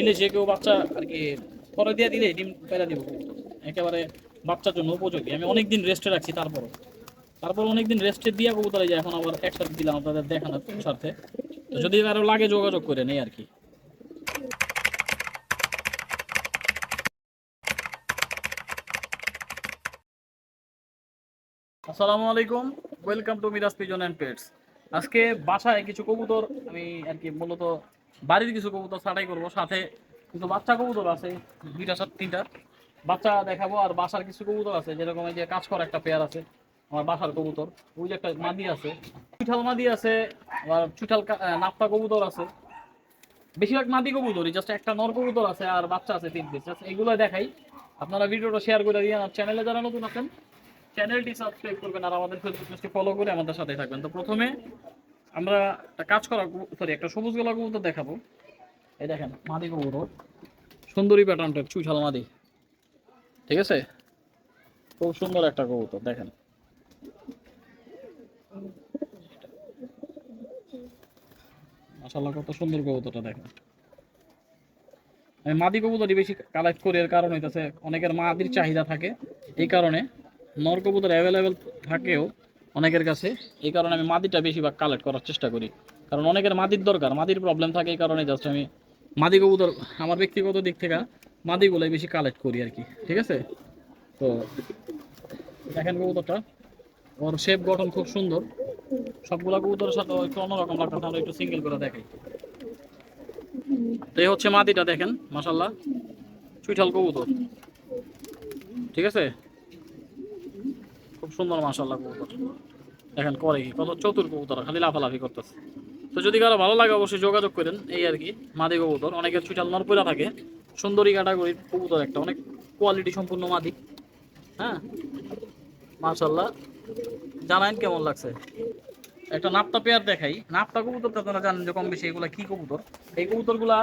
নিলে যে কেউ বাচ্চা আর কি পরে দিয়ে দিলে ডিম পেলা দিব। একেবারে বাচ্চার জন্য উপযোগী। আমি অনেকদিন রেস্টে রাখছি তারপরও। তারপর অনেকদিন রেস্টে দিয়ে কবুতরে যায়, এখন আবার একসাথে দিলাম আপনাদের দেখানোর স্বার্থে। তো যদি আরও লাগে যোগাযোগ করে নেই আর কি। আসসালামু আলাইকুম। Welcome to Miraj pigeon and pets আজকে বাসায় কিছু কবুতর আমি আর কি মূলত বাড়ির কিছু কবুতর ছাটাই করব, সাথে কিন্তু বাচ্চা কবুতর আছে, দুইটা সাত তিনটা। বাচ্চা দেখাবো আর বাসার কিছু কবুতর আছে, যেরকম এই যে কাজ করা একটা পেয়ার আছে, আমার বাসার কবুতর। ওই যে একটা মাদি আছে, চুঠাল মাদি আছে, আবার চুঠাল নাপ্তা কবুতর আছে। বেশিরভাগ মাদি কবুতরই জাস্ট একটা নর কবুতর আছে আর বাচ্চা আছে তিন পিস জাস্ট এগুলো দেখাই। আপনারা ভিডিওটা শেয়ার করে দিয়ে আর চ্যানেলে যারা নতুন আছেন চ্যানেলটি সাবস্ক্রাইব করবেন আর আমাদের ফেসবুক পেজটি ফলো করে আমাদের সাথে থাকবেন। তো প্রথমে আমরা একটা কাজ করা সরি একটা সবুজ গোলা কবুতর দেখাবো। এই দেখেন, মাদি কবুতর। সুন্দরী প্যাটার্নটার চুইশাল মাদি। ঠিক আছে? খুব সুন্দর একটা কবুতর, দেখেন। মাশাল্লাহ কত সুন্দর কবুতরটা, দেখেন। আমি মাদি কবুতরই বেশি কালেক্ট করি এর কারণ হইতেছে, অনেকের মাদির চাহিদা থাকে। এই কারণে নর কবুতর অ্যাভেলেবেল থাকেও অনেকের কাছে। এই কারণে আমি মাদিটা বেশিরভাগ কালেক্ট করার চেষ্টা করি। কারণ অনেকের মাদির দরকার, মাদির প্রবলেম থাকে এই কারণে জাস্ট আমি মাদি কবুতর, আমার ব্যক্তিগত দিক থেকে মাদিগুলোই বেশি কালেক্ট করি আর কি, ঠিক আছে? তো দেখেন কবুতরটা, ওর শেপ গঠন খুব সুন্দর। সবগুলা কবুতরের সাথে একটু অন্যরকম লাগতেছে আমরা একটু সিঙ্গেল করে দেখাই। এই হচ্ছে মাদিটা দেখেন মাসাল্লাহ চুইঠাল কবুতর, ঠিক আছে? সুন্দর মাসাল্লাহ কবুতর। দেখেন করে কি, কত চতুর কবুতর, খালি লাফালাফি করতেছে। তো যদি কারও ভালো লাগে, অবশ্যই যোগাযোগ করেন, এই আর কি, মাদি কবুতর। অনেকের চুইঠাল নরপুরা থাকে। সুন্দরী ক্যাটাগরির কবুতর একটা, অনেক কোয়ালিটি সম্পূর্ণ মাদি। হ্যাঁ? মাশাল্লাহ জানান কেমন লাগছে? একটা নাপ্তা পেয়ার দেখাই। নাপ্তা কবুতর তো আপনারা জানেন যে কম বেশি এগুলা কি কবুতর? এই কবুতরগুলা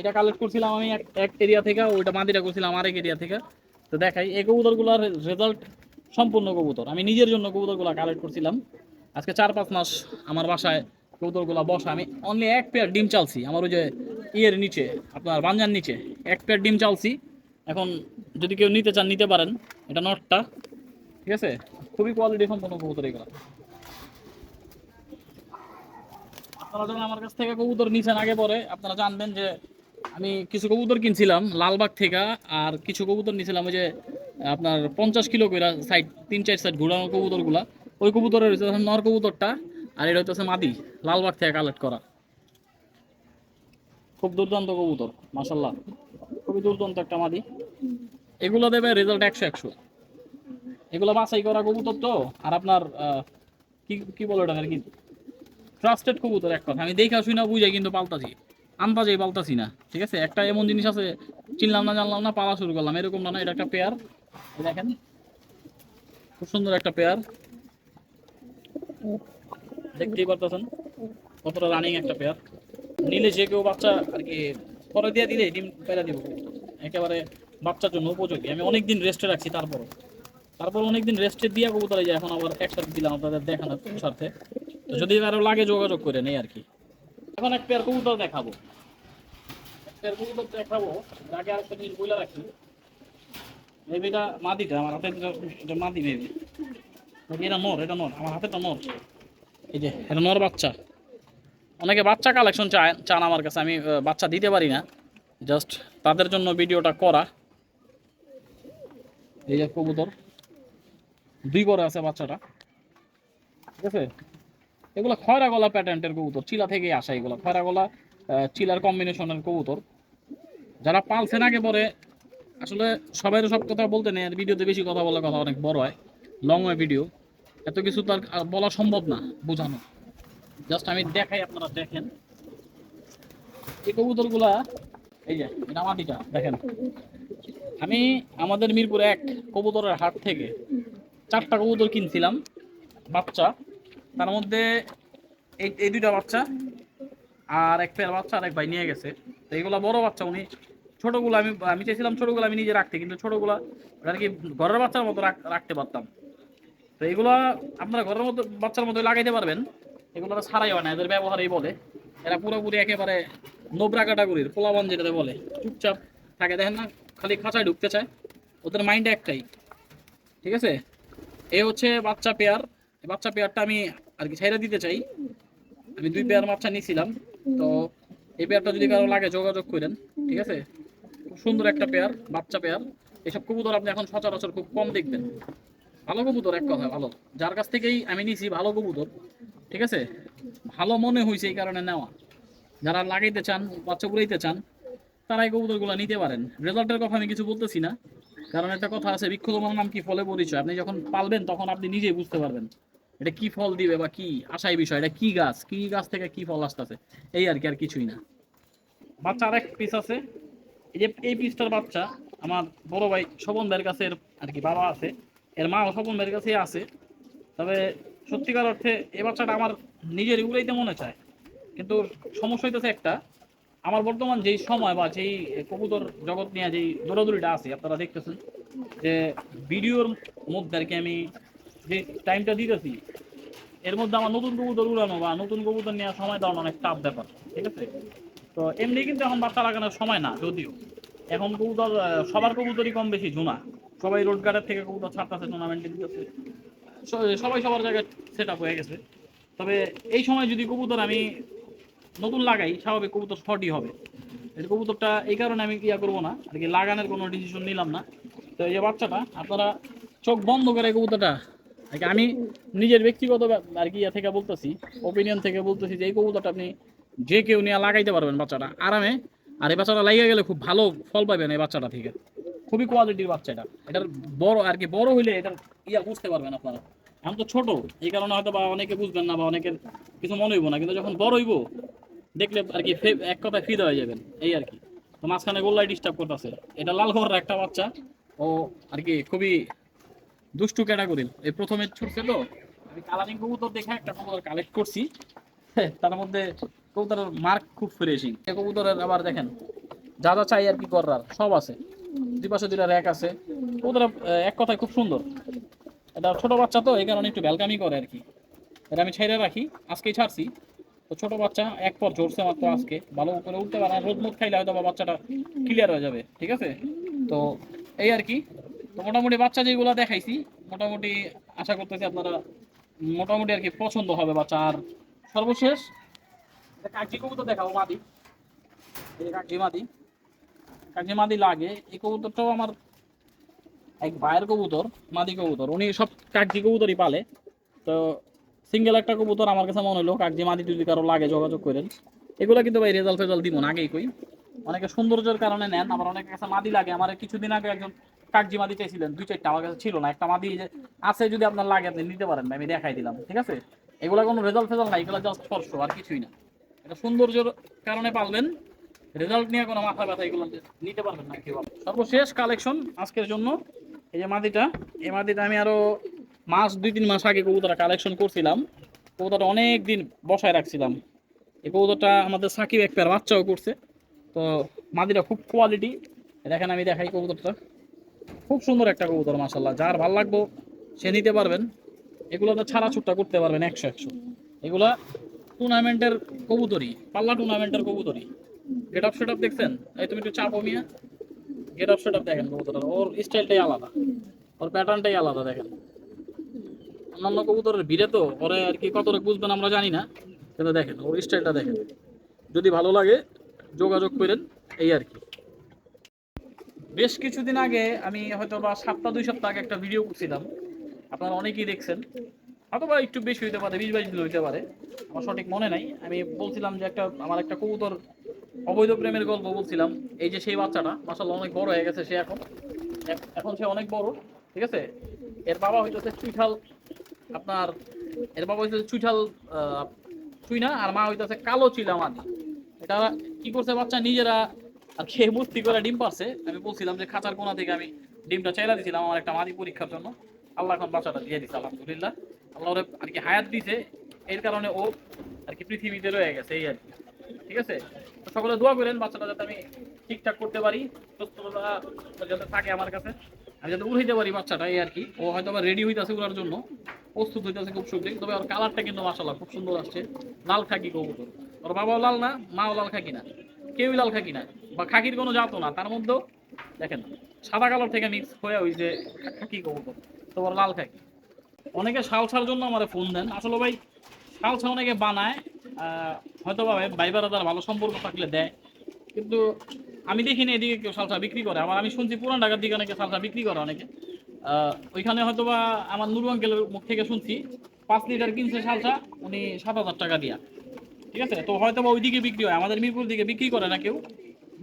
এটা কালেক্ট করছিলাম আমি এক এক এরিয়া থেকে, ওইটা মাদিটা করছিলাম আরেক এরিয়া থেকে। তো দেখাই, এই কবুতরগুলোর রেজাল্ট সম্পূর্ণ কবুতর। আমি নিজের জন্য কবুতরগুলো কালেক্ট করছিলাম। আজকে চার পাঁচ মাস আমার বাসায় কবুতরগুলো বসা। আমি অনলি এক পেয়ার ডিম চালছি। আমার ওই যে ইয়ের নিচে, আপনার বাঞ্জার নিচে, এক পেয়ার ডিম চালছি। এখন যদি কেউ নিতে চান, নিতে পারেন। এটা নটটা। ঠিক আছে? খুবই কোয়ালিটি সম্পন্ন কবুতর এগুলো। আপনারা যখন আমার কাছ থেকে কবুতর নিছেন, আগে পরে আপনারা জানবেন যে আমি কিছু কবুতর কিনছিলাম লালবাগ থেকে, আর কিছু কবুতর নিছিলাম ওই যে আপনার পঞ্চাশ কিলো করে সাইড তিন চার সাইড ঘোরানো কবুতরগুলা, ওই কবুতরের হচ্ছে নর কবুতরটা আর এটা হচ্ছে মাদি, লালবাগ থেকে কালেক্ট করা। খুব দুর্দান্ত কবুতর মাসাল্লাহ খুবই দুর্দান্ত একটা মাদি। এগুলো দেবে রেজাল্ট একশো একশো। এগুলো বাছাই করা কবুতর তো, আর আপনার কি কি বলে আর কি? ট্রাস্টেড কবুতর এক কথা। আমি দেখা শুই না বুঝাই কিন্তু পাল্টাছি। আন্দাজেই পাল্টাছি না, ঠিক আছে? একটা এমন জিনিস আছে, চিনলাম না জানলাম না, পালা শুরু করলাম। এরকম না এটা একটা পেয়ার দেখেন। খুব সুন্দর একটা পেয়ার দেখতেই পারতেছেন কতটা রানিং একটা পেয়ার নিলে যে কেউ বাচ্চা আর কি পরে দিয়ে দিলে ডিম পেলা দিব। একেবারে বাচ্চার জন্য উপযোগী। আমি অনেকদিন রেস্টে রাখছি তারপরও। তারপর অনেকদিন রেস্টে দিয়ে কবুতরে যায় এখন আবার একসাথে দিলাম আপনাদের দেখানোর স্বার্থে। তো যদি আরও লাগে যোগাযোগ করে নেই আর কি। এখন এক পেয়ার কবুতর দেখাবো। এক পেয়ার কবুতর দেখাবো। আগে আরেকটা জিনিস বলে রাখি। মেবিটা মাদিটা আমার হাতে এটা- মাদি মেবি এটা নর এটা নর আমার হাতে তো নর এই যে এটা নর বাচ্চা অনেকে বাচ্চা কালেকশন চায়, চান আমার কাছে, আমি বাচ্চা দিতে পারি না। জাস্ট তাদের জন্য ভিডিওটা করা। এই যে কবুতর। দুই বড় আছে বাচ্চাটা। ঠিক আছে? এগুলো খয়রা গলা প্যাটার্নের কবুতর। চিলা থেকে আসা এগুলো। খয়রা গলা চিলার কম্বিনেশনের কবুতর। যারা পালছেন আগে পরে আসলে সবাই তো সব কথা বলতে নেই, আর ভিডিওতে বেশি কথা বলার কথা অনেক বড় হয়। লং হয় ভিডিও এত কিছু তার বলা সম্ভব না, বোঝানো। জাস্ট আমি দেখাই আপনারা দেখেন। এই কবুতরগুলা, এই যে, এটা মাটিটা, দেখেন। আমি আমাদের মিরপুর এক কবুতরের হাট থেকে চারটা কবুতর কিনছিলাম, বাচ্চা। তার মধ্যে এই দুইটা বাচ্চা, আর এক পেয়ার বাচ্চা আর এক ভাই নিয়ে গেছে। তো এইগুলা বড় বাচ্চা, উনি ছোটগুলো আমি আমি চাইছিলাম ছোটগুলো আমি নিজে রাখতে, কিন্তু ছোটগুলা আর কি ঘরের বাচ্চার মতো রাখতে পারতাম। তো এগুলা আপনারা ঘরের মতো বাচ্চার মতো লাগাইতে পারবেন। এগুলো ছাড়াই হয় না, এদের ব্যবহারই বলে। এরা পুরোপুরি একেবারে নোবরা ক্যাটাগরির পোলাবান যেটাতে বলে, চুপচাপ থাকে। দেখেন না, খালি খাঁচায় ঢুকতে চায়। ওদের মাইন্ড একটাই। ঠিক আছে? এ হচ্ছে বাচ্চা পেয়ার। বাচ্চা পেয়ারটা আমি আর কি ছাইরা দিতে চাই। আমি দুই পেয়ার বাচ্চা নিয়েছিলাম তো এই পেয়ারটা যদি কারও লাগে, যোগাযোগ করেন। ঠিক আছে? সুন্দর একটা পেয়ার বাচ্চা পেয়ার এসব কবুতর আপনি এখন সচরাচর খুব কম দেখবেন। ভালো কবুতর এক কথা ভালো। যার কাছ থেকেই আমি নিছি ভালো কবুতর, ঠিক আছে? ভালো মনে হয়েছে এই কারণে নেওয়া। যারা লাগাইতে চান বাচ্চা উড়াইতে চান, তারা এই কবুতরগুলো নিতে পারেন। রেজাল্টের কথা আমি কিছু বলতেছি না, কারণ একটা কথা আছে বৃক্ষ তোমার নাম কি ফলে পরিচয়? আপনি যখন পালবেন, তখন আপনি নিজেই বুঝতে পারবেন। এটা কি ফল দিবে বা কি? আশাই বিষয়, এটা কি গাছ? কি গাছ থেকে কি ফল আসতেছে? এই আর কি, আর কিছুই না। বাচ্চা আরেক পিস আছে এই যে এই পিসটার বাচ্চা আমার বড় ভাই স্বপন ভাইয়ের কাছে আর কি বাবা আছে। এর মা স্বপন ভাইয়ের কাছেই আছে। তবে সত্যিকার অর্থে এই বাচ্চাটা আমার নিজেরই উড়াইতে মনে চায়। কিন্তু সমস্যা হইতেছে একটা, আমার বর্তমান যেই সময় বা যেই কবুতর জগৎ নিয়ে যেই দৌড়াদৌড়িটা আছে, আপনারা দেখতেছেন যে ভিডিওর মধ্যে আর কি আমি যে টাইমটা দিতেছি, এর মধ্যে আমার নতুন কবুতর উড়ানো বা নতুন কবুতর নেওয়ার সময় দেওয়ানো অনেক টাফ ব্যাপার, ঠিক আছে? তো এমনি কিন্তু এখন বাচ্চা লাগানোর সময় না, যদিও। এখন কবুতর সবার কবুতরই কম বেশি জুনা সবাই রোড গার্ডের থেকে কবুতর ছাড়তেছে টুর্নামেন্টে দিতেছে। স- সবাই সবার জায়গায় সেট আপ হয়ে গেছে। তবে এই সময় যদি কবুতর আমি নতুন লাগাই, স্বাভাবিক কবুতর শর্টই হবে। এই কবুতরটা এই কারণে আমি ইয়া করব না, আর কি লাগানোর কোনো ডিসিশন নিলাম না। তো এই বাচ্চাটা, আপনারা চোখ বন্ধ করে কবুতরটা, আর কি আমি নিজের ব্যক্তিগত আর কি ইয়া থেকে বলতেছি ওপিনিয়ন থেকে বলতেছি যে এই কবুতরটা আপনি যে কেউ নিয়ে লাগাইতে পারবেন বাচ্চাটা। আরামে। আর এই বাচ্চাটা লাগিয়ে গেলে খুব ভালো ফল পাবেন এই বাচ্চাটা থেকে। খুবই কোয়ালিটির বাচ্চা এটা। এটার বড় আর কি, বড় হইলে এটার ইয়া বুঝতে পারবেন আপনারা। এখন তো ছোট, এই কারণে হয়তো বা অনেকে বুঝবেন না বা অনেকের কিছু মনে হইব না। কিন্তু যখন বড় হইব, দেখলে আর কি এক কথায় ফিদা হয়ে যাবেন, এই আর কি। তো মাঝখানে গোল্লাই ডিস্টার্ব করতেছে। এটা লাল ঘরের একটা বাচ্চা। ও আর কি খুবই দুষ্টু ক্যাটাগরির এই প্রথমে ছুটছে তো। আমি কালারিং কবুতর দেখে একটা কবুতর কালেক্ট করছি। তার মধ্যে কবুতরের মার্ক খুব ফ্রেশিং কবুতরের আবার দেখেন, যা যা চাই আর কি করার, সব আছে। দুই পাশে দুইটা র্যাক আছে। কবুতর এক কথায় খুব সুন্দর। এটা ছোট বাচ্চা তো, এই কারণে একটু ভ্যালকামি করে আর কি। এটা আমি ছেড়ে রাখি, আজকেই ছাড়ছি। তো ছোট বাচ্চা, এক পর জোরছে মাত্র আজকে। ভালো করে উঠতে পারে রোদ মুখ খাইলে হয়তো বাচ্চাটা ক্লিয়ার হয়ে যাবে, ঠিক আছে? তো এই আর কি। তো মোটামুটি বাচ্চা যেগুলো দেখাইছি, মোটামুটি আশা করতেছি আপনারা মোটামুটি আর কি পছন্দ হবে বাচ্চা। আর সর্বশেষ মাদি। মাদি। লাগে। এই আমার এক ভাইয়ের কবুতর, মাদি কবুতর। উনি সব কবুতরই পালে। তো সিঙ্গেল একটা কবুতর আমার কাছে মনে হলো মাদি যদি কারও লাগে, যোগাযোগ করেন। এগুলো কিন্তু ভাই রেজাল্ট ফেজাল্ট দিব না, আগেই কই। অনেকে সৌন্দর্যের কারণে নেন, আবার অনেকের কাছে মাদি লাগে। আমার কিছুদিন আগে একজন কাগজি মাদি চাইছিলেন, দুই চারটা, আমার কাছে ছিল না। একটা মাদি আছে যদি আপনার লাগে, আপনি নিতে পারেন, আমি দেখাই দিলাম, ঠিক আছে? এগুলো কোনো রেজাল্ট ফেজাল্ট নাই, এগুলো জাস্ট স্পর্শ, আর কিছুই না। এটা সৌন্দর্যের কারণে পালবেন রেজাল্ট নিয়ে কোনো মাথা ব্যথা এগুলো নিতে পারবেন না কেউ। সর্বশেষ কালেকশন আজকের জন্য। এই যে মাদিটা, এই মাদিটা আমি আরও মাস, দুই, তিন মাস আগে কবুতরটা কালেকশন করছিলাম। কবুতরটা অনেক দিন বসায় রাখছিলাম। এই কবুতরটা আমাদের সাকিব এক পেয়ার বাচ্চাও করছে। তো মাদিটা খুব কোয়ালিটি দেখেন আমি দেখাই কবুতরটা। খুব সুন্দর একটা কবুতর মাসাল্লাহ যার ভালো লাগবো সে নিতে পারবেন। এগুলো তো ছাড়া ছুটটা করতে পারবেন একশো একশো। এগুলা টুর্নামেন্টের কবুতরি পাল্লা টুর্নামেন্টের কবুতরি গেট আপ সেট আপ দেখছেন? এই তুমি একটু চাপো মিয়া গেট আপ সেট আপ দেখেন কবুতরটার ওর স্টাইলটাই আলাদা। ওর প্যাটার্নটাই আলাদা, দেখেন। অন্যান্য কবুতরের ভিড়ে তো ওরে আর কি কত বুঝবেন আমরা জানি না, কিন্তু দেখেন, ওর স্টাইলটা দেখেন। যদি ভালো লাগে, যোগাযোগ করেন, এই আর কি। বেশ কিছুদিন আগে আমি হয়তো বা সপ্তাহ দুই সপ্তাহ আগে একটা ভিডিও করছিলাম। আপনারা অনেকেই দেখছেন। অথবা একটু বেশি হইতে পারে, বিশ বাইশ কিলো হইতে পারে। আমার সঠিক মনে নাই। আমি বলছিলাম যে একটা, আমার একটা কবুতর অবৈধ প্রেমের গল্প বলছিলাম। এই যে সেই বাচ্চাটা মাসাল্লাহ অনেক বড় হয়ে গেছে সে এখন। এখন সে অনেক বড়, ঠিক আছে? এর বাবা হইতেছে চুইঠাল, আপনার, এর বাবা হইতেছে চুইঠাল চুইনা, আর মা হইতেছে কালো চিলা মাদি এটা কি করছে বাচ্চা? নিজেরা আর খেয়ে বুস্তি করে ডিম পারছে। আমি বলছিলাম যে খাঁচার কোনা থেকে আমি ডিমটা চাইলা দিছিলাম আমার একটা মাদি পরীক্ষার জন্য। আল্লাহ এখন বাচ্চাটা দিয়ে দিছে, আলহামদুলিল্লাহ। আল্লাহ ওরে আর কি হায়াত দিছে, এর কারণে ও আর কি পৃথিবীতে রয়ে গেছে, এই আর কি। ঠিক আছে? তো সকলে দোয়া করেন, বাচ্চাটা যাতে আমি ঠিকঠাক করতে পারি, সুস্থতা যাতে থাকে আমার কাছে। আমি যাতে উঠাইতে পারি বাচ্চাটা, এই আর কি। ও হয়তো আবার রেডি হইতেছে উড়ার জন্য, প্রস্তুত হইতেছে খুব সুন্দর তবে ওর কালারটা কিন্তু মাসাল্লাহ খুব সুন্দর আসছে। লাল খাকি কবুতর। ওর বাবাও লাল না, মাও লাল খাকি না। কেউই লাল খাকি না। বা খাকির কোনো জাতও না। তার মধ্যেও দেখেন, সাদা কালার থেকে মিক্স হয়ে ওই যে খাকি কবুতর। তোমার লাল খাকি। অনেকে শালসার জন্য আমার ফোন দেন। আসলে ভাই শালসা অনেকে বানায় হয়তো বা ভাই বারাদার ভালো সম্পর্ক থাকলে দেয়। কিন্তু আমি দেখিনি এদিকে কেউ সালসা বিক্রি করে। আমার, আমি শুনছি পুরান ঢাকার দিকে অনেকে সালসা বিক্রি করে অনেকে। ওইখানে হয়তো বা আমার নুরু আঙ্কেলের মুখ থেকে শুনছি, পাঁচ লিটার কিনছে সালসা, উনি সাত হাজার টাকা দিয়া। ঠিক আছে? তো হয়তো বা ওইদিকে বিক্রি হয়। আমাদের মিরপুর দিকে বিক্রি করে না কেউ।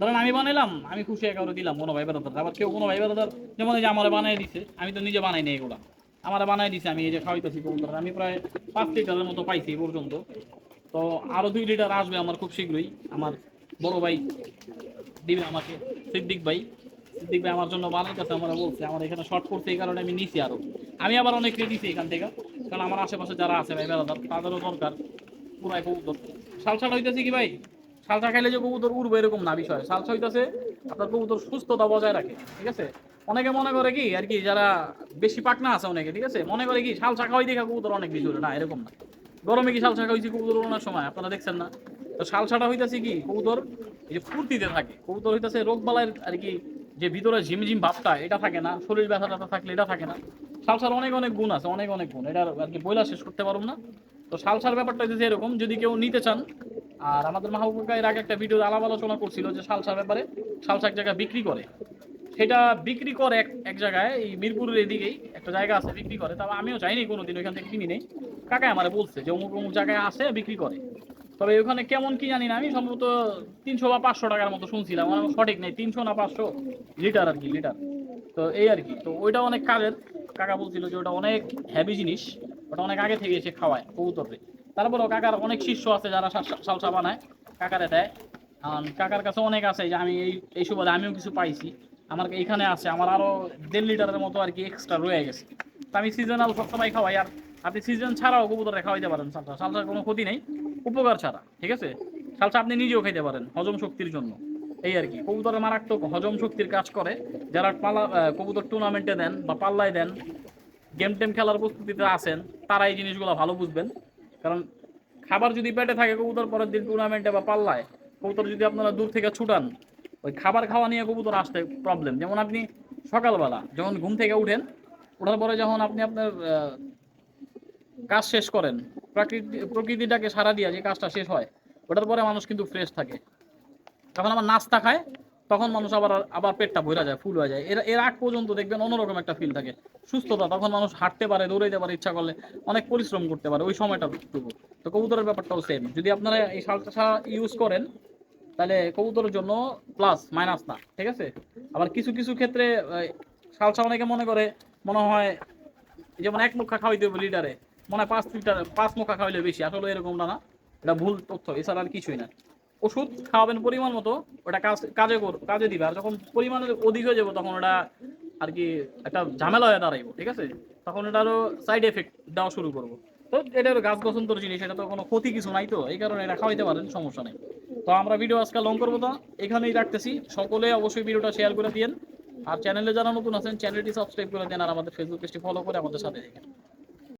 ধরেন আমি বানাইলাম, আমি খুশি এগারো দিলাম কোনো ভাই বেড়াদার আবার কেউ কোনো ভাই বেড়াদার যেমন যে আমার বানাই দিছে, আমি তো নিজে বানাই নি এগুলা। আমার বানাই দিছে, আমি এই যে খাওয়াইতেছি কবুতর আমি প্রায় পাঁচ লিটারের মতো পাইছি পর্যন্ত। তো আরও দুই লিটার আসবে আমার খুব শীঘ্রই। আমার বড় ভাই দিবে আমাকে, সিদ্দিক ভাই। সিদ্দিক ভাই আমার জন্য বানাইতেছে আমরা বলছে, আমার এখানে শর্ট করছে, এই কারণে আমি নিছি আরও। আমি আবার অনেককে দিছি এখান থেকে, কারণ আমার আশেপাশে যারা আছে ভাই, বেড়াদার, তাদেরও দরকার পুরাই কবুতর। সালসাটা হইতেছে কি ভাই? সালসা খাইলে যে কবুতর উড়বে এরকম না বিষয়। সালসা হইতেছে আপনার কবুতর সুস্থতা বজায় রাখে, ঠিক আছে? অনেকে মনে করে কি আর কি, যারা বেশি পাকনা আছে অনেকে, ঠিক আছে? মনে করে কি শালসা খাওয়াই দেখা কবুতর অনেক বেশি না, এরকম না। গরমে কি শালসা খাওয়াইছি কবুতর ওড়ানোর সময়? আপনারা দেখছেন না? তো শালসাটা হইতেছে কি, কবুতর এই যে ফুর্তিতে থাকে। কবুতর হইতেছে রোগ বালাইয়ের আর কি যে ভিতরে ঝিমঝিম ভাবটা, এটা থাকে না। শরীর ব্যথা থাকলে এটা থাকে না। শালসার অনেক অনেক গুণ আছে, অনেক অনেক গুণ। এটা আর কি বইলা শেষ করতে পারব না। তো শালসার ব্যাপারটা হইতেছে এরকম, যদি কেউ নিতে চান, আর আমাদের মাহবুবকা এর আগে একটা ভিডিও আলাপ আলোচনা করছিল যে শালসার ব্যাপারে শালসা এক জায়গায় বিক্রি করে। সেটা বিক্রি করে এক এক জায়গায়, এই মিরপুরের এদিকেই একটা জায়গা আছে বিক্রি করে। তবে আমিও যাইনি কোনোদিন, ওইখান থেকে কিনি নেই। কাকাই আমার বলছে যে অমুক অমুক জায়গায় আসে বিক্রি করে। তবে ওখানে কেমন কি জানি না, আমি সম্ভবত তিনশো বা পাঁচশো টাকার মতো শুনছিলাম। আমার সঠিক নেই, তিনশো না পাঁচশো? লিটার আর কি, লিটার। তো এই আর কি। তো ওইটা অনেক কাজের। কাকা বলছিল যে ওটা অনেক হ্যাভি জিনিস, ওটা অনেক আগে থেকে এসে খাওয়ায় কবুতরকে। তারপরেও কাকার অনেক শিষ্য আছে যারা সালসা বানায়, কাকারে দেয়। কাকার কাছে অনেক আছে যে আমি এই এই সুবাদে আমিও কিছু পাইছি। আমার এখানে আছে, আমার আরও দেড় লিটারের মতো আর কি এক্সট্রা রয়ে গেছে। তো আমি সিজনাল সবসময় খাওয়াই, আর আপনি সিজন ছাড়াও কবুতরে খাওয়াইতে পারেন, সালসা। সালসার কোনো ক্ষতি নেই, উপকার ছাড়া, ঠিক আছে? সালসা আপনি নিজেও খাইতে পারেন, হজম শক্তির জন্য। এই আর কি কবুতরের মারাত্মক হজম শক্তির কাজ করে, যারা পালা কবুতর টুর্নামেন্টে দেন বা পাল্লায় দেন গেম টেম খেলার প্রস্তুতিতে আছেন, তারা এই জিনিসগুলো ভালো বুঝবেন। কারণ খাবার যদি পেটে থাকে, কবুতর পরের দিন টুর্নামেন্টে বা পাল্লায়, কবুতর যদি আপনারা দূর থেকে ছুটান ওই খাবার খাওয়া নিয়ে কবুতর আসতে প্রবলেম যেমন আপনি সকালবেলা যখন ঘুম থেকে উঠেন, ওঠার পরে যখন আপনি আপনার কাজ শেষ করেন, প্রকৃতি, প্রকৃতিটাকে সারা দিয়া যে কাজটা শেষ হয় ওটার পরে মানুষ কিন্তু ফ্রেশ থাকে। যখন আমার নাস্তা খায়, তখন মানুষ আবার আবার পেটটা ভরা যায় ফুল হয়ে যায়। এর এর আগ পর্যন্ত দেখবেন অন্যরকম একটা ফিল থাকে। সুস্থতা, তখন মানুষ হাঁটতে পারে, দৌড়াইতে পারে, ইচ্ছা করলে অনেক পরিশ্রম করতে পারে, ওই সময়টা তো কবুতরের ব্যাপারটাও সেম যদি আপনারা এই সালটা ইউজ করেন তাহলে কবুতরের জন্য প্লাস মাইনাস না, ঠিক আছে? আবার কিছু কিছু ক্ষেত্রে সালসা অনেকে মনে করে, মনে হয়, যেমন এক মুখা খাওয়াইতে হবে লিটারে মনে হয় পাঁচ লিটার, পাঁচ মুখা খাওয়াইলে বেশি, আসলে এরকম না এটা ভুল তথ্য, এছাড়া আর কিছুই না। ওষুধ খাওয়াবেন পরিমাণ মতো, ওটা কাজ, কাজে কর, কাজে দিবে, আর যখন পরিমাণের অধিক হয়ে যাবে, তখন ওটা আর কি একটা ঝামেলা হয়ে দাঁড়াইব, ঠিক আছে? তখন এটা আরও সাইড এফেক্ট দেওয়া শুরু করব। তো এটা গাছ বসন্তর জিনিস, এটা তো কোনো ক্ষতি কিছু নাই তো, এই কারণে এটা খাওয়াইতে পারেন, সমস্যা নেই। তো আমরা ভিডিও আজকে লং করব তো। এখানেই রাখতেছি। সকলে অবশ্যই ভিডিওটা শেয়ার করে দিন আর চ্যানেলে যারা নতুন আছেন চ্যানেলটি সাবস্ক্রাইব করে দেন আর আমাদের ফেসবুক পেজটি ফলো করে আমাদের সাথে দেখেন